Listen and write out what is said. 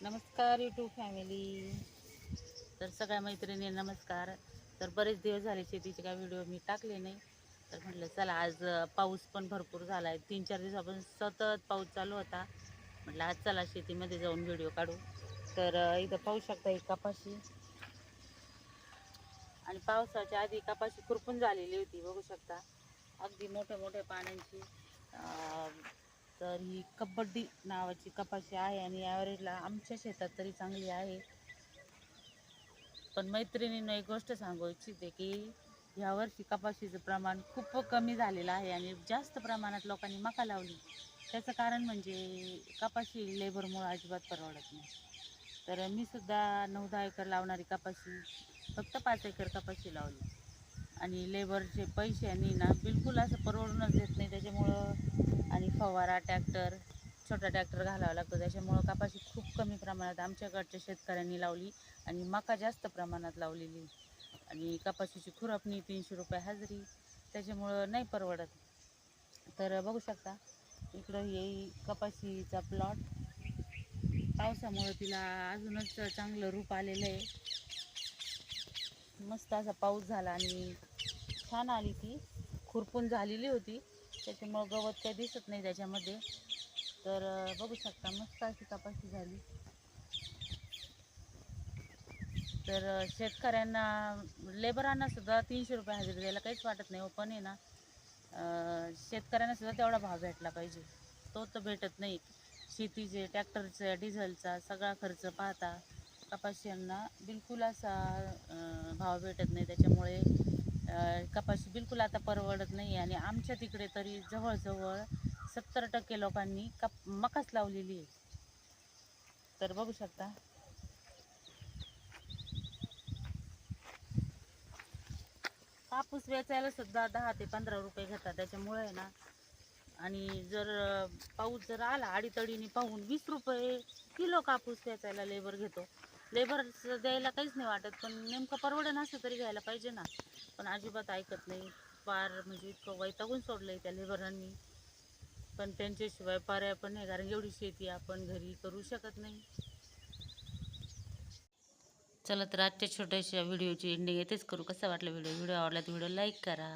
नमस्कार YouTube family तर सगळ्या मैत्रिणी नमस्कार. तर बरेच दिवस झाले शेतीचे काय व्हिडिओ मी टाकले नाही. तर म्हटलं चला आज पाऊस पण भरपूर झाला आहे तीन चार दिवसापासून सतत पाऊस चालू होता. म्हटलं आज चला शेतीमध्ये जाऊन व्हिडिओ काढू. तर इथं पाहू शकता ही कपाशी. आणि पावसाच्या आधी कपाशी खुरपून झालेली होती बघू शकता. अगदी मोठ्या मोठ्या पाण्याची तर ही कबड्डी नावाची कपाशी आहे आणि ॲव्हरेजला आमच्या शेतात तरी चांगली आहे. पण मैत्रिणीनं एक गोष्ट सांगू इच्छिते की यावर्षी कपाशीचं प्रमाण खूप कमी झालेलं आहे आणि जास्त प्रमाणात लोकांनी मका लावली. त्याचं कारण म्हणजे कपाशी लेबरमुळं अजिबात परवडत नाही. तर मी सुद्धा नऊ दहा एकर लावणारी कपाशी फक्त पाच एकर कपाशी लावली. आणि लेबरचे पैसे आणि ना बिलकुल असं परवडूनच देत नाही त्याच्यामुळं आणि फवारा ट्रॅक्टर छोटा ट्रॅक्टर घालावा लागतो. त्याच्यामुळं कपाशी खूप कमी प्रमाणात आमच्याकडच्या शेतकऱ्यांनी लावली आणि मका जास्त प्रमाणात लावलेली. आणि कपाशीची खुरपणी तीनशे रुपये हजरी त्याच्यामुळं नाही परवडत. तर बघू शकता इकडं हे कपाशीचा प्लॉट पावसामुळं तिला अजूनच चांगलं रूप आलेलं आहे. मस्त असा पाऊस झाला आणि छान आली ती. खुरपून झालेली होती. त्याच्यामुळं गवत काही दिसत नाही त्याच्यामध्ये. तर बघू शकता मस्त अशी कपाशी झाली. तर शेतकऱ्यांना लेबरांना सुद्धा तीनशे रुपये हजेरी द्यायला काहीच वाटत नाही हो, पण आहे ना शेतकऱ्यांना सुद्धा तेवढा भाव भेटला पाहिजे. तो तर भेटत नाही. शेतीचे ट्रॅक्टरचा डिझेलचा सगळा खर्च पाहता कपाशींना बिलकुल असा भाव भेटत नाही त्याच्यामुळे. कपाशी बिलकुल आता परवडत नाही आणि आमच्या तिकडे तरी जवळजवळ सत्तर टक्के लोकांनी कप मकाच लावलेली आहे. तर बघू शकता. कापूस वेचायला सुद्धा दहा ते पंधरा रुपये घेतात. त्याच्यामुळे आहे ना आणि जर पाऊस जर आला अडीतडीने पाहून वीस रुपये किलो कापूस वेचायला लेबर घेतो. लेबर द्यायला काहीच नाही वाटत पण नेमकं परवडं नसतं तरी घ्यायला पाहिजे ना. पण अजिबात ऐकत नाही. पार म्हणजे इतकं वैतागून सोडलं आहे त्या लेबरांनी. पण त्यांच्याशिवाय पर्याय पण नाही कारण एवढी शेती आपण घरी करू शकत नाही. चला तर आजच्या छोट्याशा व्हिडिओची एंडिंग येतेच करू. कसा वाटलं व्हिडिओ? व्हिडिओ आवडला तर व्हिडिओ लाईक करा.